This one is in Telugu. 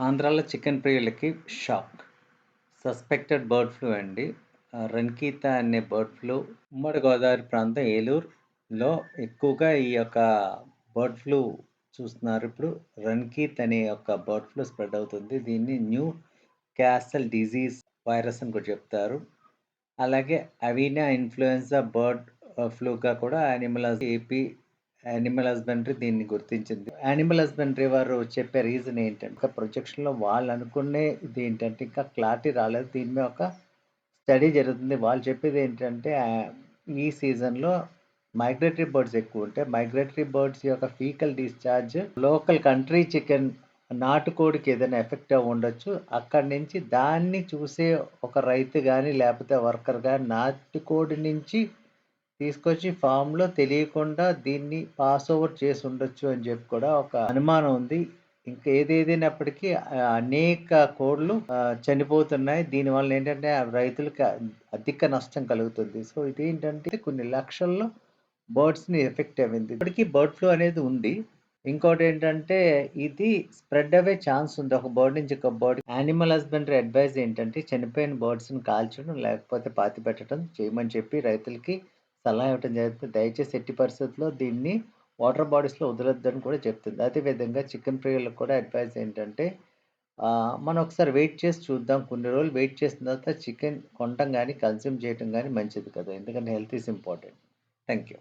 ఆంధ్రాలో చికెన్ ప్రియులకి షాక్. సస్పెక్టెడ్ బర్డ్ ఫ్లూ అండి. ఆ, రన్కీత అనే బర్డ్ ఫ్లూ ఉమ్మడి గోదావరి ప్రాంతం ఏలూరులో ఎక్కువగా ఈ యొక్క బర్డ్ ఫ్లూ చూస్తున్నారు. ఇప్పుడు రన్కీత్ అనే యొక్క బర్డ్ ఫ్లూ స్ప్రెడ్ అవుతుంది. దీన్ని న్యూ క్యాసల్ డిజీజ్ వైరస్ అని కూడా చెప్తారు. అలాగే అవీనా ఇన్ఫ్లుయెన్జా బర్డ్ ఫ్లూగా కూడా యానిమల్ ఏపీ యానిమల్ హస్బెండరీ దీన్ని గుర్తించింది. యానిమల్ హస్బెండరీ వారు చెప్పే రీజన్ ఏంటంటే ప్రొజెక్షన్లో వాళ్ళు అనుకునే ఇది ఏంటంటే ఇంకా క్లారిటీ రాలేదు. దీని మీద ఒక స్టడీ జరుగుతుంది. వాళ్ళు చెప్పేది ఏంటంటే ఈ సీజన్లో మైగ్రేటరీ బర్డ్స్ ఎక్కువ ఉంటాయి మైగ్రేటరీ బర్డ్స్ యొక్క fecal discharge local country chicken నాటుకోడికి ఏదైనా ఎఫెక్ట్ అవ్వి ఉండొచ్చు. అక్కడి నుంచి దాన్ని చూసే ఒక రైతు కానీ లేకపోతే వర్కర్ కానీ నాటుకోడి నుంచి తీసుకొచ్చి ఫామ్లో తెలియకుండా దీన్ని పాస్ ఓవర్ చేసి ఉండొచ్చు అని చెప్పి కూడా ఒక అనుమానం ఉంది. ఇంకా ఏదేదైనప్పటికీ ఆ, అనేక కోడ్లు చనిపోతున్నాయి. చనిపోతున్నాయి దీనివల్ల ఏంటంటే రైతులకు రైతులకి అధిక నష్టం కలుగుతుంది. సో ఇదేంటంటే కొన్ని లక్షల్లో బర్డ్స్ని ఎఫెక్ట్ అయింది. ఇప్పటికీ బర్డ్ ఫ్లూ అనేది ఉంది. ఇంకోటి ఏంటంటే ఇది స్ప్రెడ్ అవే ఛాన్స్ ఉంది. ఒక బర్డ్ నుంచి ఒక బర్డ్ యానిమల్ హస్బెండరీ అడ్వైజ్ ఏంటంటే చనిపోయిన బర్డ్స్ని కాల్చడం లేకపోతే పాతి పెట్టడం చేయమని చెప్పి రైతులకి సలహా ఇవ్వడం జరుగుతుంది. దయచేసి ఎట్టి పరిస్థితుల్లో దీన్ని వాటర్ బాడీస్లో వదలొద్దని కూడా చెప్తుంది. అదేవిధంగా చికెన్ ప్రియులకు కూడా అడ్వైస్ ఏంటంటే మనం ఒకసారి వెయిట్ చేసి చూద్దాం. కొన్ని రోజులు వెయిట్ చేసిన తర్వాత చికెన్ కొనటం కానీ కన్స్యూమ్ చేయటం కానీ మంచిది కదా. ఎందుకంటే health is important. Thank you